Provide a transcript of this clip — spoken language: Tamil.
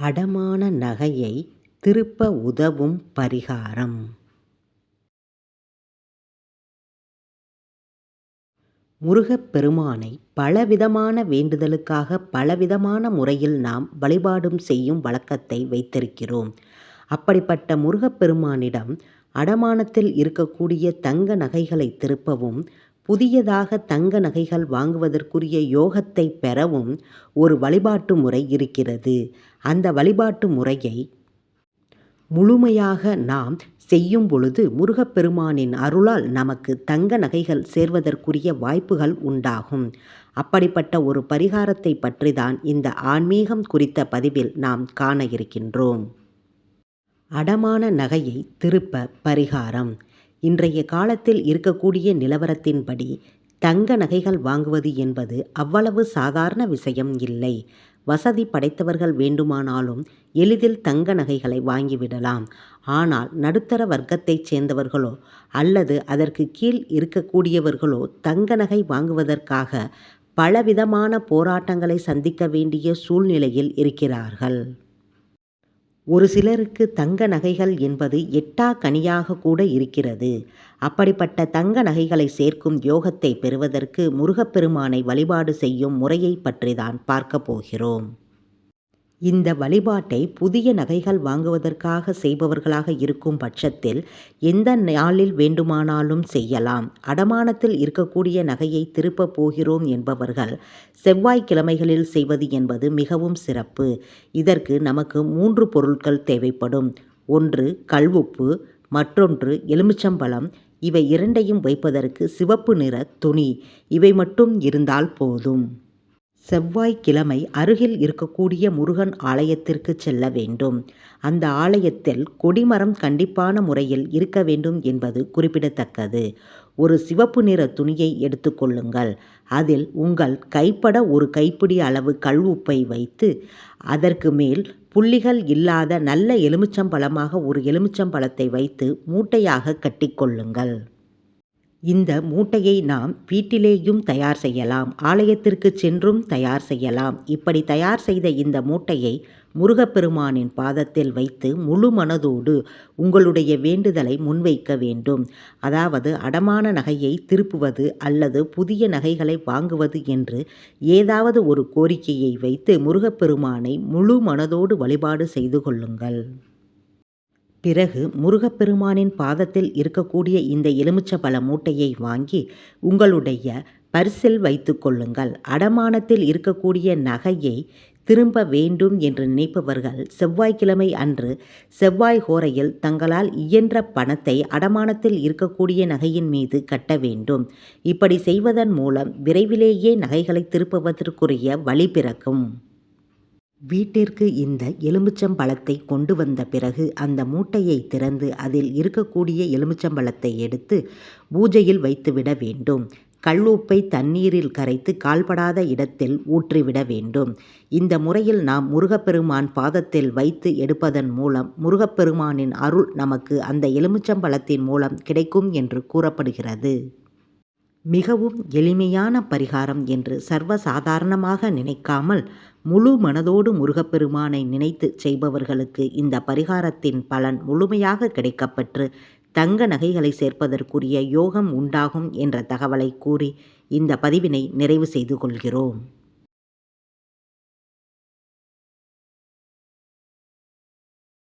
அடமான நகையை திருப்ப உதவும் பரிகாரம். முருகப்பெருமானை பலவிதமான வேண்டுதலுக்காக பலவிதமான முறையில் நாம் வழிபாடும் செய்யும் வழக்கத்தை வைத்திருக்கிறோம். அப்படிப்பட்ட முருகப்பெருமானிடம் அடமானத்தில் இருக்கக்கூடிய தங்க நகைகளை திருப்பவும் புதியதாக தங்க நகைகள் வாங்குவதற்குரிய யோகத்தை பெறவும் ஒரு வழிபாட்டு முறை இருக்கிறது. அந்த வழிபாட்டு முறையை முழுமையாக நாம் செய்யும் பொழுது முருகப்பெருமானின் அருளால் நமக்கு தங்க நகைகள் சேர்வதற்குரிய வாய்ப்புகள் உண்டாகும். அப்படிப்பட்ட ஒரு பரிகாரத்தை பற்றிதான் இந்த ஆன்மீகம் குறித்த பதிவில் நாம் காண இருக்கின்றோம். அடமான நகையை திருப்ப பரிகாரம் இன்றைய காலத்தில் இருக்கக்கூடிய நிலவரத்தின்படி தங்க நகைகள் வாங்குவது என்பது அவ்வளவு சாதாரண விஷயம் இல்லை. வசதி படைத்தவர்கள் வேண்டுமானாலும் எளிதில் தங்க நகைகளை வாங்கிவிடலாம். ஆனால் நடுத்தர வர்க்கத்தைச் சேர்ந்தவர்களோ அல்லது அதற்கு கீழ் இருக்கக்கூடியவர்களோ தங்க நகை வாங்குவதற்காக பலவிதமான போராட்டங்களை சந்திக்க வேண்டிய சூழ்நிலையில் இருக்கிறார்கள். ஒரு சிலருக்கு தங்க நகைகள் என்பது எட்டாக் கனியாக கூட இருக்கிறது. அப்படிப்பட்ட தங்க நகைகளை சேர்க்கும் யோகத்தை பெறுவதற்கு முருகப்பெருமானை வழிபாடு செய்யும் முறையைப் பற்றிதான் பார்க்கப் போகிறோம். இந்த வழிபாட்டை புதிய நகைகள் வாங்குவதற்காக செய்பவர்களாக இருக்கும் பட்சத்தில் எந்த நாளில் வேண்டுமானாலும் செய்யலாம். அடமானத்தில் இருக்கக்கூடிய நகையை திருப்பப் போகிறோம் என்பவர்கள் செவ்வாய்க்கிழமைகளில் செய்வது என்பது மிகவும் சிறப்பு. இதற்கு நமக்கு மூன்று பொருட்கள் தேவைப்படும். ஒன்று கல்வுப்பு மற்றொன்று எலுமிச்சம்பழம் இவை இரண்டையும் வைப்பதற்கு சிவப்பு நிற துணி இவை மட்டும் இருந்தால் போதும். செவ்வாய்க்கிழமை அருகில் இருக்கக்கூடிய முருகன் ஆலயத்திற்கு செல்ல வேண்டும். அந்த ஆலயத்தில் கொடிமரம் கண்டிப்பான முறையில் இருக்க வேண்டும் என்பது குறிப்பிடத்தக்கது. ஒரு சிவப்பு நிற துணியை எடுத்துக்கொள்ளுங்கள் அதில் உங்கள் கைப்பட ஒரு கைப்பிடி அளவு கல்உப்பை வைத்து அதற்கு மேல் புள்ளிகள் இல்லாத நல்ல எலுமிச்சம்பழமாக ஒரு எலுமிச்சம்பழத்தை வைத்து மூட்டையாக கட்டிக்கொள்ளுங்கள். இந்த மூட்டையை நாம் வீட்டிலேயும் தயார் செய்யலாம். ஆலயத்திற்கு சென்றும் தயார் செய்யலாம். இப்படி தயார் செய்த இந்த மூட்டையை முருகப்பெருமானின் பாதத்தில் வைத்து முழு மனதோடு உங்களுடைய வேண்டுதலை முன்வைக்க வேண்டும். அதாவது அடமான நகையை திருப்புவது அல்லது புதிய நகைகளை வாங்குவது என்று ஏதாவது ஒரு கோரிக்கையை வைத்து முருகப்பெருமானை முழு மனதோடு வழிபாடு செய்து கொள்ளுங்கள். பிறகு முருகப்பெருமானின் பாதத்தில் இருக்கக்கூடிய இந்த எலுமிச்சம்பழ மூட்டையை வாங்கி உங்களுடைய பர்சில் வைத்து கொள்ளுங்கள். அடமானத்தில் இருக்கக்கூடிய நகையை திரும்ப வேண்டும் என்று நினைப்பவர்கள் செவ்வாய்க்கிழமை அன்று செவ்வாய் ஹோரையில் தங்களால் இயன்ற பணத்தை அடமானத்தில் இருக்கக்கூடிய நகையின் மீது கட்ட வேண்டும். இப்படி செய்வதன் மூலம் விரைவிலேயே நகைகளை திருப்புவதற்குரிய வழி பிறக்கும். வீட்டிற்கு இந்த எலுமிச்சம்பழத்தை கொண்டு வந்த பிறகு அந்த மூட்டையை திறந்து அதில் இருக்கக்கூடிய எலுமிச்சம்பழத்தை எடுத்து பூஜையில் வைத்துவிட வேண்டும். கல்உப்பை தண்ணீரில் கரைத்து கால்படாத இடத்தில் ஊற்றிவிட வேண்டும். இந்த முறையில் நாம் முருகப்பெருமான் பாதத்தில் வைத்து எடுப்பதன் மூலம் முருகப்பெருமானின் அருள் நமக்கு அந்த எலுமிச்சம்பழத்தின் மூலம் கிடைக்கும் என்று கூறப்படுகிறது. மிகவும் எளிமையான பரிகாரம் என்று சர்வசாதாரணமாக நினைக்காமல் முழு மனதோடு முருகப்பெருமானை நினைத்து செய்பவர்களுக்கு இந்த பரிகாரத்தின் பலன் முழுமையாக கிடைக்கப்பெற்று தங்க நகைகளை சேர்ப்பதற்குரிய யோகம் உண்டாகும் என்ற தகவலை கூறி இந்த பதிவினை நிறைவு செய்து கொள்கிறோம்.